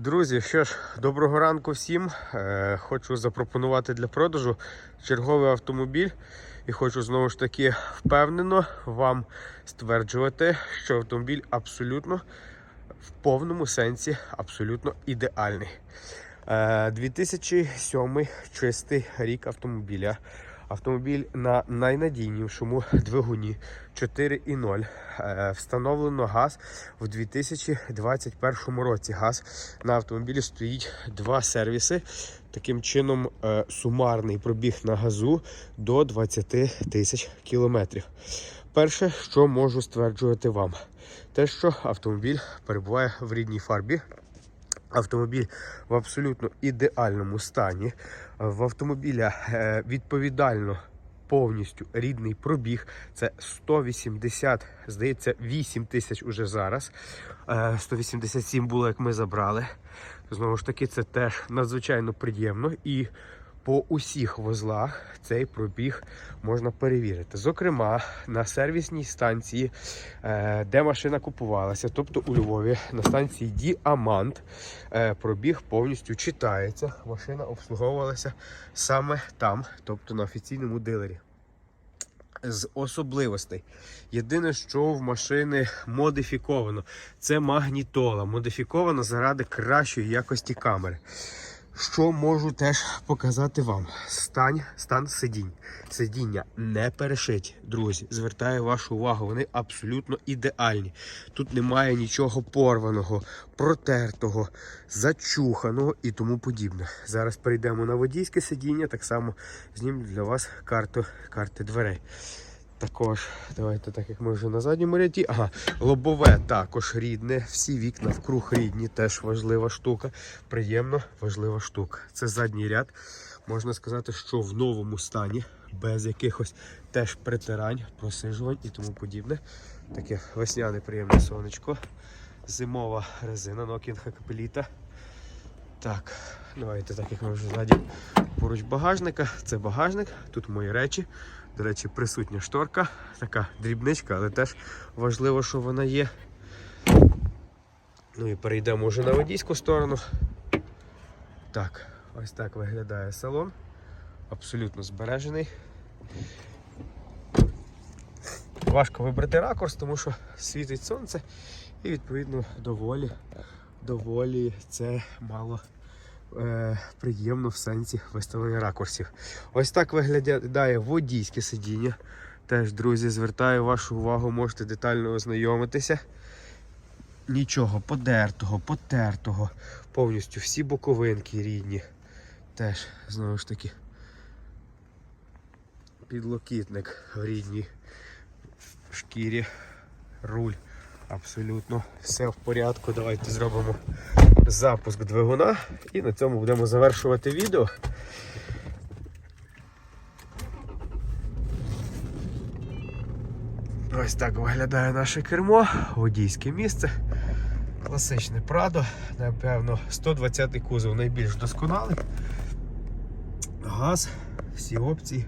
Друзі, що ж, доброго ранку всім. Е, хочу запропонувати для продажу черговий автомобіль. І хочу знову ж таки впевнено вам стверджувати, що автомобіль абсолютно в повному сенсі абсолютно ідеальний. Е, 2007 чистий рік автомобіля. Автомобіль на найнадійнішому двигуні 4.0. Е, Встановлено газ в 2021 році. Газ на автомобілі стоїть два сервіси. Таким чином, е, сумарний пробіг на газу до 20 тисяч кілометрів. Перше, що можу стверджувати вам, те, що автомобіль перебуває в рідній фарбі. Автомобіль в абсолютно ідеальному стані. В автомобіля е, відповідально повністю рідний пробіг. Це 180, здається, 8 тисяч уже зараз. Е, 187 було, як ми забрали. Знову ж таки, це теж надзвичайно приємно. І по усіх вузлах цей пробіг можна перевірити. Зокрема, на сервісній станції, е, де машина купувалася, тобто у Львові, на станції Діамант, е, пробіг повністю читається. Машина обслуговувалася саме там, тобто на офіційному дилері. З особливостей. Єдине, що в машини модифіковано, це магнітола. Модифіковано заради кращої якості камери. Що можу теж показати вам? Стань, стан сидінь. Сидіння не перешиті, друзі. Звертаю вашу увагу, вони абсолютно ідеальні. Тут немає нічого порваного, протертого, зачуханого і тому подібне. Зараз перейдемо на водійське сидіння, так само зніму для вас карту, карти дверей. Також, давайте, так як ми вже на задньому ряді. Ага, лобове також рідне. Всі вікна вкруг рідні, теж важлива штука. Приємно важлива штука. Це задній ряд. Можна сказати, що в новому стані, без якихось теж притирань, просижувань і тому подібне. Таке весняне приємне сонечко. Зимова резина Nokia Capelita. Так, давайте так як ми вже ззаді поруч багажника. Це багажник, тут мої речі. До речі, присутня шторка, така дрібничка, але теж важливо, що вона є. Ну і перейдемо вже на водійську сторону. Так, ось так виглядає салон. Абсолютно збережений. Важко вибрати ракурс, тому що світить сонце і відповідно доволі, доволі це мало е, приємно в сенсі виставлення ракурсів. Ось так виглядає водійське сидіння. Теж, друзі, звертаю вашу увагу, можете детально ознайомитися. Нічого подертого, потертого, повністю всі боковинки рідні. Теж, знову ж таки, підлокітник в рідній шкірі, руль. Абсолютно все в порядку. Давайте зробимо запуск двигуна і на цьому будемо завершувати відео. Ось так виглядає наше кермо, водійське місце. Класичне Прадо, напевно, 120-й кузов найбільш досконалий. Газ, всі опції.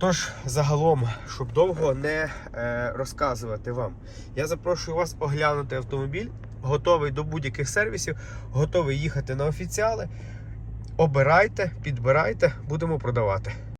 Тож, загалом, щоб довго не е, розказувати вам, я запрошую вас оглянути автомобіль, готовий до будь-яких сервісів, готовий їхати на офіціали. Обирайте, підбирайте, будемо продавати.